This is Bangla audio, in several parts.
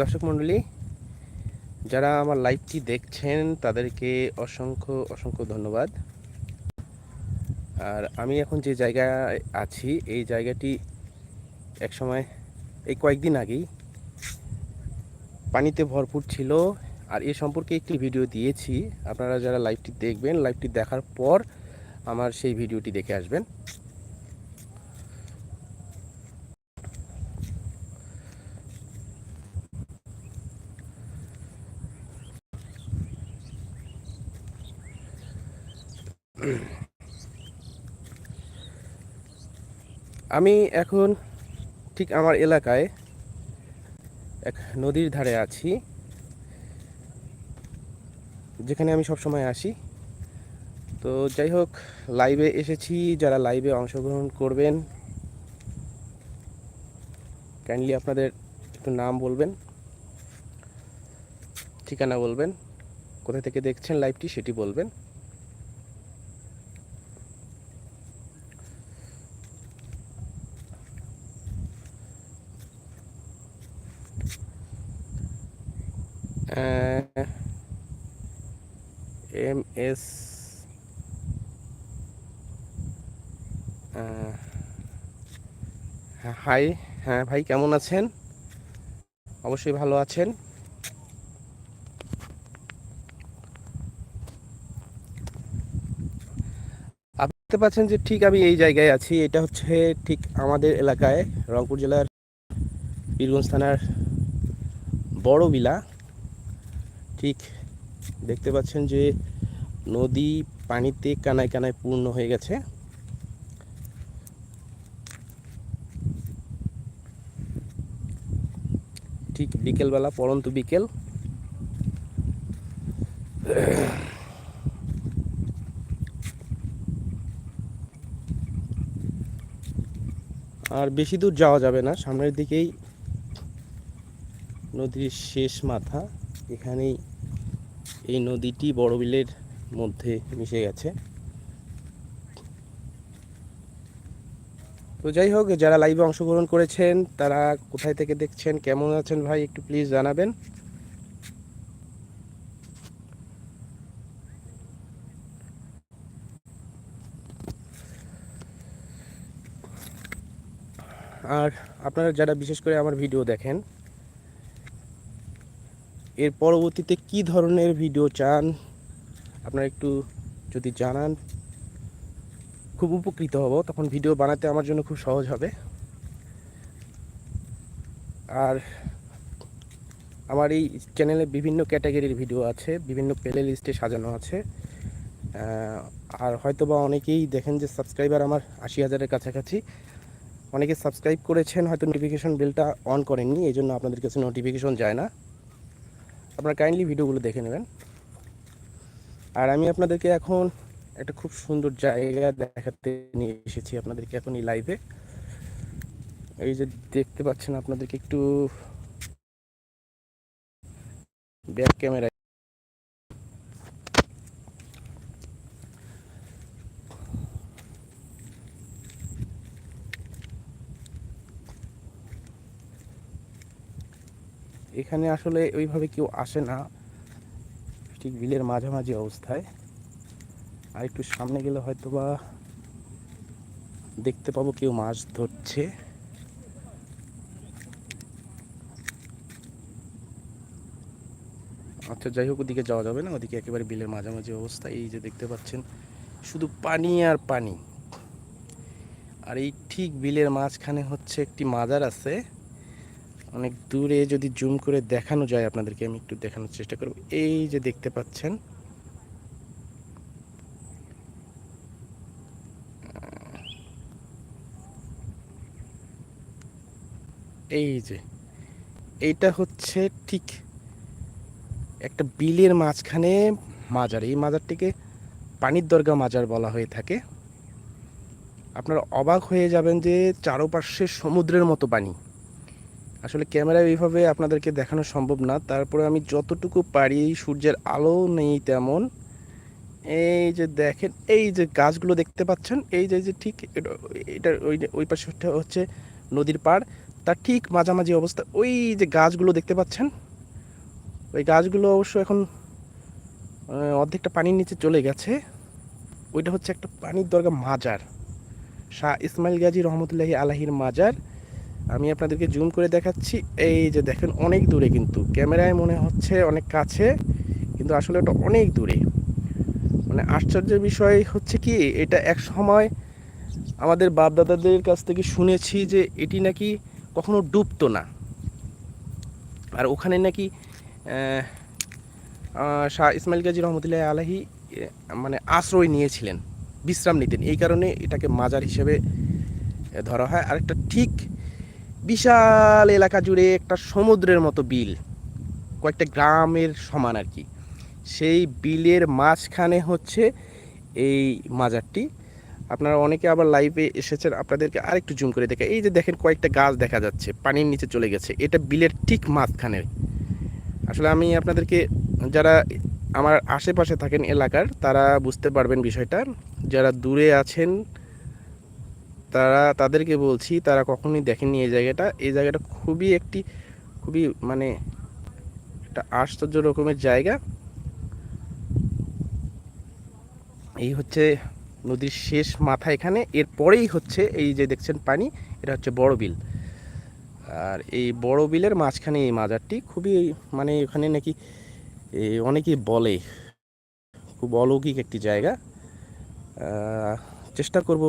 দর্শক মণ্ডলী, যারা আমার লাইভটি দেখছেন, তাদেরকে অসংখ্য অসংখ্য ধন্যবাদ। আর আমি এখন যে জায়গায় আছি, এই জায়গাটি একসময়, এই কয়েকদিন আগেই পানিতে ভরপুর ছিল। আর এ সম্পর্কে একটি ভিডিও দিয়েছি। আপনারা যারা লাইভটি দেখবেন, লাইভটি দেখার পর আমার সেই ভিডিওটি দেখে আসবেন। আমি এখন ঠিক আমার এলাকায় এক নদীর ধারে আছি, যেখানে আমি সব সময় আসি। তো যাই হোক লাইভে এসেছি। যারা লাইভে অংশগ্রহণ করবেন কাইন্ডলি আপনাদের একটু নাম বলবেন, ঠিকানা বলবেন, কোথা থেকে দেখছেন লাইভটি সেটি বলবেন। এম এস হাই হ্যাঁ ভাই কেমন আছেন? অবশ্যই ভালো আছেন। আপনি দেখতে পাচ্ছেন যে ঠিক আমি এই জায়গায় আছি। এটা হচ্ছে ঠিক আমাদের এলাকায় রংপুর জেলার বীরগঞ্জ থানার বড় বিলা। ঠিক দেখতে পাচ্ছেন যে নদী পানিতে কানায় কানায় পূর্ণ হয়ে গেছে। ঠিক বিকেলবেলা, পরন্তু বিকেল। আর বেশি দূর যাওয়া যাবে না, সামনের দিকেই নদীর শেষ মাথা, এখানেই এই নদীটি বড় বিলের মধ্যে মিশে গেছে। তো যাই হোক, যারা লাইভে অংশগ্রহণ করেছেন, তারা কোথায় থেকে দেখছেন, কেমন আছেন ভাই, একটু প্লিজ জানাবেন। আর আপনারা যারা বিশেষ করে আমার ভিডিও দেখেন এর পরবর্তীতে কি ধরনের ভিডিও চান? আপনারা একটু যদি জানান, খুব উপকৃত হব। তখন ভিডিও বানাতে আমার জন্য খুব সহজ হবে। আর আমার এই চ্যানেলে বিভিন্ন ক্যাটাগরির ভিডিও আছে, বিভিন্ন প্লে লিস্টে সাজানো আছে। আর হয়তো বা অনেকেই দেখেন যে সাবস্ক্রাইবার আমার আশি হাজারের কাছাকাছি। অনেকে সাবস্ক্রাইব করেছেন, হয়তো নোটিফিকেশন বেলটা অন করেননি এই জন্য আপনাদের কাছে নোটিফিকেশন যায় না। আপনারা কাইন্ডলি ভিডিওগুলো দেখে নেবেন। আর আমি আপনাদেরকে এখন একটা খুব সুন্দর জায়গা দেখাতে নিয়ে এসেছি আপনাদেরকে এখন এই লাইভে এই যে দেখতে পাচ্ছেন আপনাদেরকে একটু ব্যাক ক্যামেরা এখানে আসলে ওইভাবে কেউ আসে না। ঠিক বিলের মাঝামাঝি অবস্থায়। আর একটু সামনে গেলে হয়তো বা দেখতে পাবো কেউ মাছ ধরছে। আচ্ছা যাই হোক, ওদিকে যাওয়া যাবে না। ওদিকে একেবারে বিলের মাঝামাঝি অবস্থা। এই যে দেখতে পাচ্ছেন, শুধু পানি আর পানি। আর এই ঠিক বিলের মাঝখানে হচ্ছে একটি মাজার আছে। অনেক দূরে যদি জুম করে দেখানো যায় আপনাদেরকে, আমি একটু দেখানোর চেষ্টা করব। এই যে দেখতে পাচ্ছেন, এই যে, এইটা হচ্ছে ঠিক একটা বিলের মাঝখানে মাজার। এই মাজারটিকে পানির দরগা মাজার বলা হয়ে থাকে। আপনারা অবাক হয়ে যাবেন যে চারপাশে সমুদ্রের মতো পানি। আসলে ক্যামেরায় এইভাবে আপনাদেরকে দেখানো সম্ভব না। তারপরে আমি যতটুকু পারি সূর্যের আলো নেই তেমন। এই যে দেখেন, এই যে গাছগুলো দেখতে পাচ্ছেন, এই যে যে ঠিক এটা ওই ওই পাশে হচ্ছে নদীর পাড়। তার ঠিক মাঝামাঝি অবস্থা, ওই যে গাছগুলো দেখতে পাচ্ছেন, ওই গাছগুলো অবশ্য এখন অর্ধেকটা পানির নিচে চলে গেছে। ওইটা হচ্ছে একটা পানির দরকার মাজার, শাহ ইসমাইল গাজী রহমতুল্লাহি আলাহির মাজার। আমি আপনাদেরকে জুম করে দেখাচ্ছি। এই যে দেখেন, অনেক দূরে কিন্তু। ক্যামেরায় মনে হচ্ছে অনেক কাছে, কিন্তু আসলে ওটা অনেক দূরে। মানে আশ্চর্যের বিষয় হচ্ছে কি, এটা এক সময় আমাদের বাপদাদাদের কাছ থেকে শুনেছি যে এটি নাকি কখনো ডুবতো না। আর ওখানে নাকি শাহ ইসমাইল গাজী রহমতুল্লাহ আলাহি মানে আশ্রয় নিয়েছিলেন, বিশ্রাম নিতেন। এই কারণে এটাকে মাজার হিসেবে ধরা হয়। আর একটা ঠিক বিশাল এলাকা জুড়ে একটা সমুদ্রের মতো বিল, কয়েকটা গ্রামের সমান আর কি। সেই বিলের মাঝখানে হচ্ছে এই মাজারটি। আপনারা অনেকে আবার লাইভে এসেছেন, আপনাদেরকে আরেকটু জুম করে দেখে। এই যে দেখেন কয়েকটা গাছ দেখা যাচ্ছে, পানির নিচে চলে গেছে। এটা বিলের ঠিক মাঝখানে। আসলে আমি আপনাদেরকে, যারা আমার আশেপাশে থাকেন এলাকার, তারা বুঝতে পারবেন বিষয়টা। যারা দূরে আছেন তারা, তাদেরকে বলছি, তারা কখনোই দেখেননি এই জায়গাটা। এই জায়গাটা খুবই একটি, খুবই মানে একটা আশ্চর্য রকমের জায়গা। এই হচ্ছে নদীর শেষ মাথা এখানে। এরপরেই হচ্ছে এই যে দেখছেন পানি, এটা হচ্ছে বড় বিল। আর এই বড় বিলের মাঝখানে এই মাজারটি খুবই মানে এখানে নাকি অনেকেই বলে, খুব অলৌকিক একটি জায়গা। চেষ্টা করব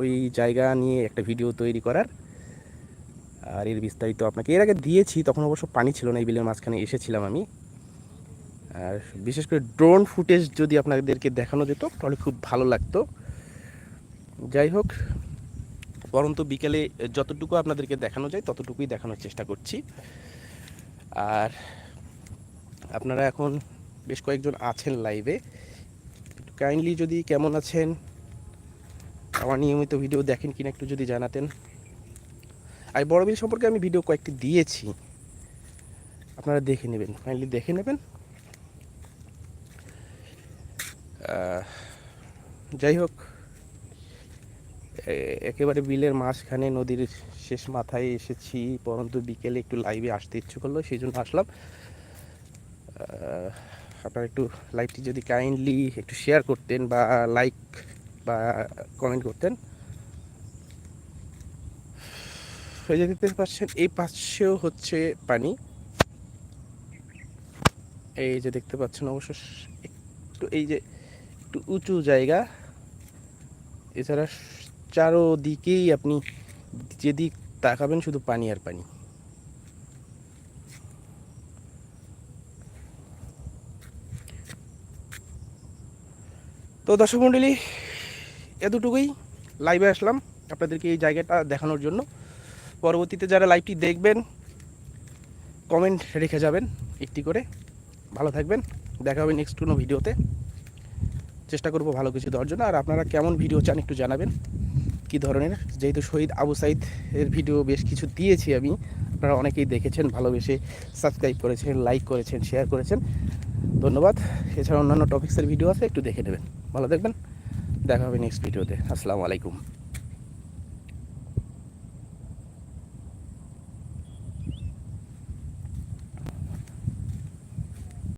ওই জায়গা নিয়ে একটা ভিডিও তৈরি করার। আর এর বিস্তারিত আপনাকে, এর আগে দিয়েছি, তখন অবশ্য পানি ছিল না, এই বিলের মাঝখানে এসেছিলাম আমি। আর বিশেষ করে ড্রোন ফুটেজ যদি আপনাদেরকে দেখানো যেত, তাহলে খুব ভালো লাগতো। যাই হোক পরন্তু বিকেলে যতটুকু আপনাদেরকে দেখানো যায়, ততটুকুই দেখানোর চেষ্টা করছি। আর আপনারা এখন বেশ কয়েকজন আছেন লাইভে কাইন্ডলি যদি কেমন আছেন আমার নিয়মিত ভিডিও দেখেন কিনা একটু যদি জানাতেন। আর বড় বিল সম্পর্কে আমি ভিডিও কয়েকটি দিয়েছি। আপনারা দেখে নেবেন কাইন্ডলি দেখে নেবেন। যাই হোক একেবারে বিলের মাঝখানে নদীর শেষ মাথায় এসেছি, পরন্তু বিকেলে একটু লাইভে আসতে ইচ্ছে করল সেই জন্য আসলাম আপনারা একটু লাইভটি যদি কাইন্ডলি একটু শেয়ার করতেন বা লাইক বা কমেন্ট করতেন। এই যে দেখতে পাচ্ছেন, এই পাশেও হচ্ছে পানি। এই যে দেখতে পাচ্ছেন অবশ্য একটু এই যে একটু উঁচু জায়গা। এছাড়া চারোদিকেই আপনি যেদিক তাকাবেন শুধু পানি আর পানি। তো দর্শক মণ্ডলী এতটুকুই লাইভে আসলাম আপনাদেরকে এই জায়গাটা দেখানোর জন্য। পরবর্তীতে যারা লাইভটি দেখবেন কমেন্ট রেখে যাবেন একটি করে। ভালো থাকবেন, দেখা হবে নেক্সট কোনো ভিডিওতে চেষ্টা করব ভালো কিছু দেওয়ার জন্য। আর আপনারা কেমন ভিডিও চান একটু জানাবেন। কি ধরনের? যেহেতু শহীদ আবু সাইদ এর ভিডিও বেশ কিছু দিয়েছি আমি। আপনারা অনেকেই দেখেছেন, ভালোবেসে সাবস্ক্রাইব করেছেন লাইক করেছেন শেয়ার করেছেন। ধন্যবাদ। এছাড়া অন্যান্য টপিক্সের ভিডিও আছে, একটু দেখে নেবেন। ভালো থাকবেন। দেখা হবে নেক্সট ভিডিওতে আসসালামু আলাইকুম।